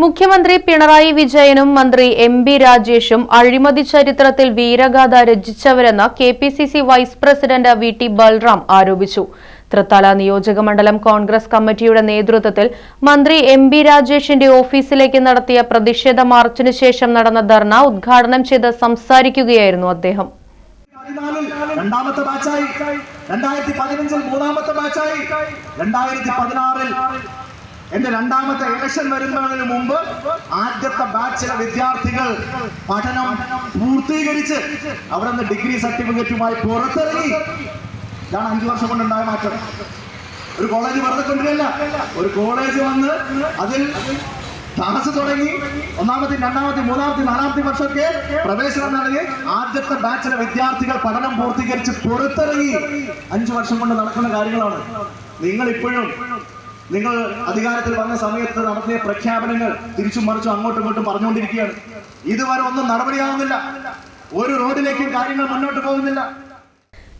മുഖ്യമന്ത്രി പിണറായി വിജയനും മന്ത്രി എം ബി രാജേഷും അഴിമതി ചരിത്രത്തിൽ വീരഗാഥ രചിച്ചവരെന്ന് K P C C vice president V T Balram ആരോപിച്ചു. തൃത്താല നിയോജക മണ്ഡലം കോൺഗ്രസ് കമ്മിറ്റിയുടെ നേതൃത്വത്തിൽ മന്ത്രി എം ബി രാജേഷിന്റെ ഓഫീസിലേക്ക് നടത്തിയ പ്രതിഷേധ മാർച്ചിനു ശേഷം നടന്ന ധർണ ഉദ്ഘാടനം ചെയ്ത് സംസാരിക്കുകയായിരുന്നു അദ്ദേഹം. രണ്ടാമത്തെ ബാച്ചായി. രണ്ടായിരത്തി പതിനഞ്ചിൽ മൂന്നാമത്തെ ബാച്ചായി. രണ്ടായിരത്തി പതിനാറിൽ എന്റെ രണ്ടാമത്തെ ഇലക്ഷൻ വരുന്നതിന് മുമ്പ് ആദ്യത്തെ ബാച്ചിലെ വിദ്യാർത്ഥികൾ പഠനം പൂർത്തീകരിച്ച് അവിടെ നിന്ന് ഡിഗ്രി സർട്ടിഫിക്കറ്റുമായി പുറത്തിറങ്ങി. ഇതാണ് അഞ്ചു വർഷം കൊണ്ടുണ്ടായ മാറ്റം. ഒരു കോളേജ് വെറുതെ ഒരു കോളേജ് വന്ന് അതിൽ ക്ലാസ് തുടങ്ങി. ഒന്നാമത്തെ രണ്ടാമത്തെ മൂന്നാമത്തെ നാലാമത്തെ വർഷമൊക്കെ പ്രവേശനം നടത്തി ആദ്യത്തെ ബാച്ചിലെ വിദ്യാർത്ഥികൾ പഠനം പൂർത്തീകരിച്ച് പുറത്തിറങ്ങി. അഞ്ചു വർഷം കൊണ്ട് നടക്കുന്ന കാര്യങ്ങളാണ്. നിങ്ങൾ ഇപ്പോഴും നിങ്ങൾ അധികാരത്തിൽ വന്ന സമയത്ത് നടത്തിയ പ്രഖ്യാപനങ്ങൾ തിരിച്ചും മറിച്ചും അങ്ങോട്ടും ഇങ്ങോട്ടും പറഞ്ഞുകൊണ്ടിരിക്കുകയാണ്. ഇതുവരെ ഒന്നും നടപടിയാവുന്നില്ല. ഒരു റോഡിലേക്കും കാര്യങ്ങൾ മുന്നോട്ട് പോകുന്നില്ല.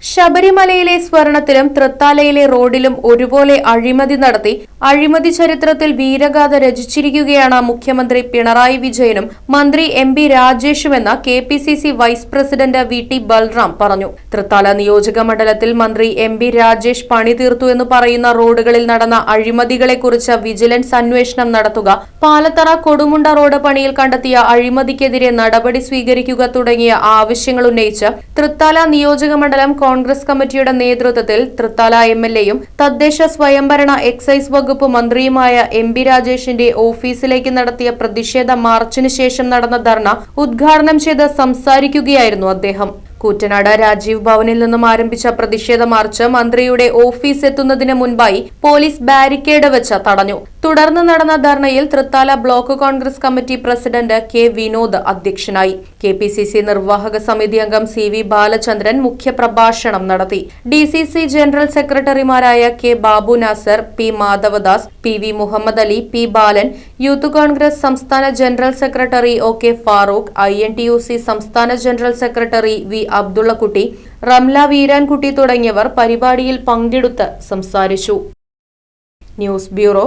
ശബരിമലയിലെ സ്വർണത്തിലും തൃത്താലയിലെ റോഡിലും ഒരുപോലെ അഴിമതി നടത്തി അഴിമതി ചരിത്രത്തിൽ വീരഗാഥ രചിച്ചിരിക്കുകയാണ് മുഖ്യമന്ത്രി പിണറായി വിജയനും മന്ത്രി M P രാജേഷുമെന്ന് K P C C vice president V T Balram പറഞ്ഞു. തൃത്താല നിയോജക മണ്ഡലത്തിൽ മന്ത്രി എം പി രാജേഷ് പണി തീർത്തു എന്ന് പറയുന്ന റോഡുകളിൽ നടന്ന അഴിമതികളെക്കുറിച്ച് വിജിലൻസ് അന്വേഷണം നടത്തുക പാലത്തറ കൊടുമുണ്ട റോഡ് പണിയിൽ കണ്ടെത്തിയ അഴിമതിക്കെതിരെ നടപടി സ്വീകരിക്കുക തുടങ്ങിയ ആവശ്യങ്ങൾ ഉന്നയിച്ച് തൃത്താല നിയോജക മണ്ഡലം കോൺഗ്രസ് കമ്മിറ്റിയുടെ നേതൃത്വത്തിൽ തൃത്താല എം എൽ എയും തദ്ദേശ സ്വയംഭരണ എക്സൈസ് വകുപ്പ് മന്ത്രിയുമായ എം ബി രാജേഷിന്റെ ഓഫീസിലേക്ക് നടത്തിയ പ്രതിഷേധ മാർച്ചിന് ശേഷം നടന്ന ധർണ ഉദ്ഘാടനം ചെയ്ത് സംസാരിക്കുകയായിരുന്നു അദ്ദേഹം. കൂറ്റനാട് രാജീവ് ഭവനിൽ നിന്നും ആരംഭിച്ച പ്രതിഷേധ മാർച്ച് മന്ത്രിയുടെ ഓഫീസ് എത്തുന്നതിന് മുൻപായി പോലീസ് ബാരിക്കേഡ് വെച്ച് തടഞ്ഞു. തുടർന്ന് നടന്ന ധർണയിൽ Thrithala block Congress committee president K Vinod അധ്യക്ഷനായി. കെ പി സി സി നിർവാഹക സമിതി അംഗം സി വി ബാലചന്ദ്രൻ മുഖ്യപ്രഭാഷണം നടത്തി. ഡി സി സി ജനറൽ സെക്രട്ടറിമാരായ K Babu Nasar P Madhavadas P V Muhammad Ali P Balan youth Congress സംസ്ഥാന general secretary O K Farooq I N T U C സംസ്ഥാന general secretary V Abdullakutty Ramla Veerankutty തുടങ്ങിയവർ പരിപാടിയിൽ പങ്കെടുത്ത് സംസാരിച്ചു. News bureau